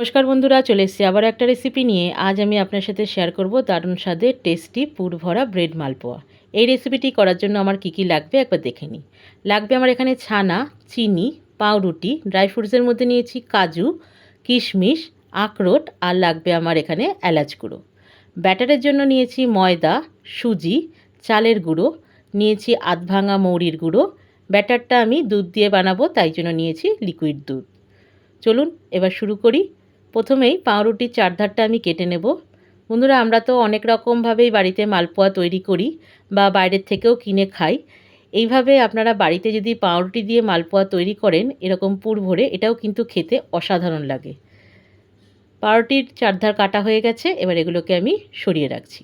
নমস্কার বন্ধুরা, চলে এসেছি আবার একটা রেসিপি নিয়ে। আজ আমি আপনার সাথে শেয়ার করব দারুণ স্বাদের টেস্টি পুর ভরা ব্রেড মালপোয়া। এই রেসিপিটি করার জন্য আমার কি কি লাগবে একবার দেখে নিই। লাগবে আমার এখানে ছানা, চিনি, পাউরুটি ড্রাই ফ্রুটসের মধ্যে নিয়েছি কাজু, কিশমিশ, আখরোট আর লাগবে আমার এখানে এলাচ গুঁড়ো। ব্যাটারের জন্য নিয়েছি ময়দা, সুজি, চালের গুঁড়ো, নিয়েছি আধ ভাঙা মৌরির গুঁড়ো। ব্যাটারটা আমি দুধ দিয়ে বানাবো, তাই জন্য নিয়েছি লিকুইড দুধ। চলুন, এবার শুরু করি। প্রথমেই পাউরুটির চারধারটা আমি কেটে নেব। বন্ধুরা, আমরা তো অনেক রকমভাবেই বাড়িতে মালপোয়া তৈরি করি বা বাইরের থেকেও কিনে খাই। এইভাবে আপনারা বাড়িতে যদি পাউরুটি দিয়ে মালপোয়া তৈরি করেন, এরকম পুর ভরে, এটাও কিন্তু খেতে অসাধারণ লাগে। পাউরুটির চারধার কাটা হয়ে গেছে, এবার এগুলোকে আমি সরিয়ে রাখছি।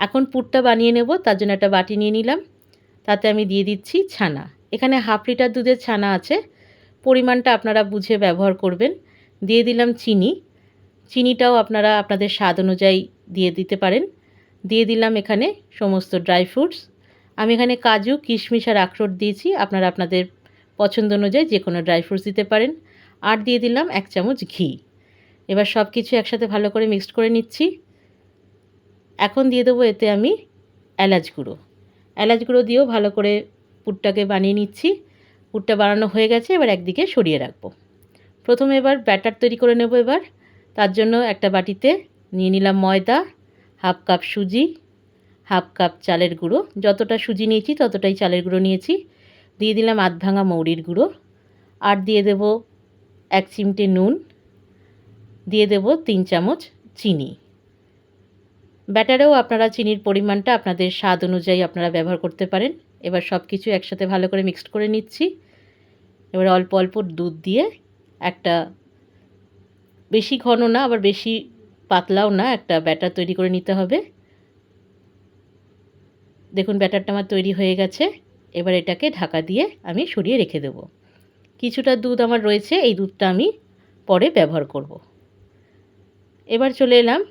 এখন পুরটা বানিয়ে নেব, তার জন্য একটা বাটি নিয়ে নিলাম। তাতে আমি দিয়ে দিচ্ছি ছানা। এখানে হাফ লিটার দুধের ছানা আছে। পরিমাণটা আপনারা বুঝে ব্যবহার করবেন। দিয়ে দিলাম চিনি। চিনিটাও আপনারা আপনাদের স্বাদ অনুযায়ী দিয়ে দিতে পারেন। দিয়ে দিলাম এখানে সমস্ত ড্রাই ফ্রুটস আমি এখানে কাজু, কিশমিশ আর আখরোট দিয়েছি। আপনারা আপনাদের পছন্দ অনুযায়ী যে কোনো ড্রাই ফ্রুটস দিতে পারেন। আর দিয়ে দিলাম এক চামচ ঘি। এবার সব কিছু একসাথে ভালো করে মিক্সড করে নিচ্ছি। এখন দিয়ে দেবো এতে আমি এলাচ গুঁড়ো। এলাচ গুঁড়ো দিয়েও ভালো করে পুরটাকে বানিয়ে নিচ্ছি। পুরটা বানানো হয়ে গেছে। এবার একদিকে সরিয়ে রাখব। প্রথমে এবার ব্যাটার তৈরি করে নেব এবার। তার জন্য একটা বাটিতে নিয়ে নিলাম ময়দা, হাফ কাপ সুজি, হাফ কাপ চালের গুঁড়ো। যতটা সুজি নিয়েছি ততটাই চালের গুঁড়ো নিয়েছি। দিয়ে দিলাম আধ ভাঙা মৌরির গুঁড়ো। আর দিয়ে দেব এক চিমটে নুন। দিয়ে দেব তিন চামচ চিনি। ব্যাটারেও আপনারা চিনির পরিমাণটা আপনাদের স্বাদ অনুযায়ী আপনারা ব্যবহার করতে পারেন। এবার সব কিছু একসাথে ভালো করে মিক্সড করে নিচ্ছি। এবার অল্প অল্প দুধ দিয়ে একটা বেশি ঘন না, আবার বেশি পাতলাও না, একটা ব্যাটার তৈরি করে নিতে হবে। দেখুন, ব্যাটারটা আমার তৈরি হয়ে গেছে। এবার এটাকে ঢাকা দিয়ে আমি সরিয়ে রেখে দেব। কিছুটা দুধ আমার রয়েছে, এই দুধটা আমি পরে ব্যবহার করব। এবার চলে এলাম,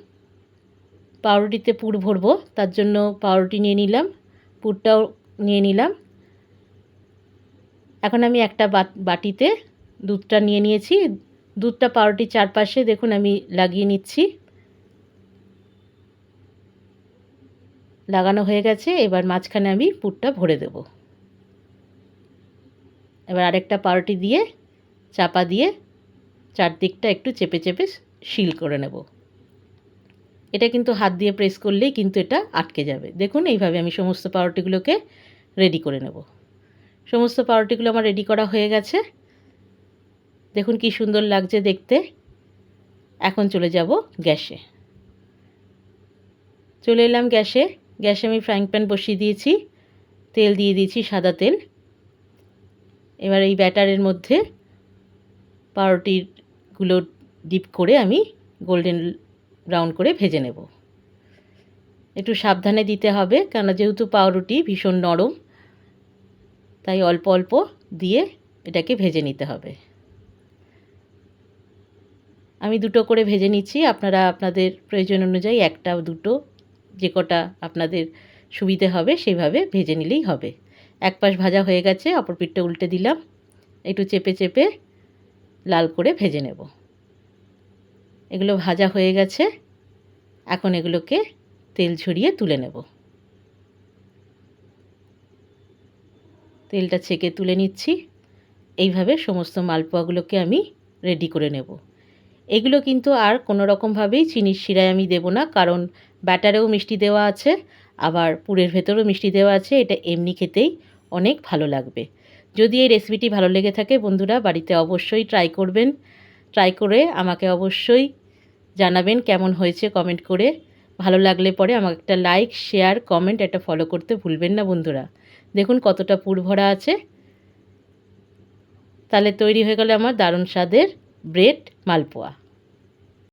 পাউরুটিতে পুর ভরবো, তার জন্য পাউরুটি নিয়ে নিলাম, পুরটাও নিয়ে নিলাম। এখন আমি একটা বাটিতে দুধটা নিয়ে নিয়েছি। দুধটা পাউরুটির চারপাশে দেখুন আমি লাগিয়ে নিচ্ছি। লাগানো হয়ে গেছে, এবার মাঝখানে আমি পুরটা ভরে দেব। এবার আরেকটা পাউরুটি দিয়ে চাপা দিয়ে চারদিকটা একটু চেপে চেপে শিল করে নেব। এটা কিন্তু হাত দিয়ে প্রেস করলেই কিন্তু এটা আটকে যাবে। দেখুন, এইভাবে আমি সমস্ত পাউরুটিগুলোকে রেডি করে নেব। সমস্ত পাউরুটিগুলো আমার রেডি করা হয়ে গেছে। দেখুন কি সুন্দর লাগছে দেখতে। এখন চলে যাব গ্যাসে। চলে এলাম গ্যাসে। গ্যাসে আমি ফ্রাইং প্যান বসিয়ে দিয়েছি। তেল দিয়ে দিয়েছি সাদা তেল। এবার এই ব্যাটারের মধ্যে পাউরুটিগুলো ডিপ করে আমি গোল্ডেন ব্রাউন করে ভেজে নেব। একটু সাবধানে দিতে হবে কেন যেহেতু পাউরুটি ভীষণ নরম, তাই অল্প অল্প দিয়ে এটাকে ভেজে নিতে হবে। আমি দুটো করে ভেজে নিচ্ছি। আপনারা আপনাদের প্রয়োজন অনুযায়ী একটা দুটো যে কটা আপনাদের সুবিধে হবে সেইভাবে ভেজে নিলেই হবে। এক পাশ ভাজা হয়ে গেছে, অপর পিঠটা উল্টে দিলাম। একটু চেপে চেপে লাল করে ভেজে নেব। এগুলো ভাজা হয়ে গেছে। এখন এগুলোকে তেল ঝরিয়ে তুলে নেব। তেলটা ছেঁকে তুলে নিচ্ছি। এইভাবে সমস্ত মালপোয়াগুলোকে আমি রেডি করে নেব। এগুলো কিন্তু আর কোনো রকমভাবেই চিনির শিরায় আমি দেব না, কারণ ব্যাটারেও মিষ্টি দেওয়া আছে, আবার পুরের ভেতরেও মিষ্টি দেওয়া আছে, এটা এমনি খেতেই অনেক ভালো লাগবে। যদি এই রেসিপিটি ভালো লেগে থাকে বন্ধুরা, বাড়িতে অবশ্যই ট্রাই করবেন ট্রাই করে আমাকে অবশ্যই জানাবেন কেমন হয়েছে কমেন্ট করে। ভালো লাগলে পরে আমাকে একটা লাইক শেয়ার কমেন্ট একটা ফলো করতে ভুলবেন না বন্ধুরা। দেখুন কতটা পুর ভরা আছে। তাহলে তৈরি হয়ে গেল আমার দারুণ স্বাদের ব্রেড মালপোয়া।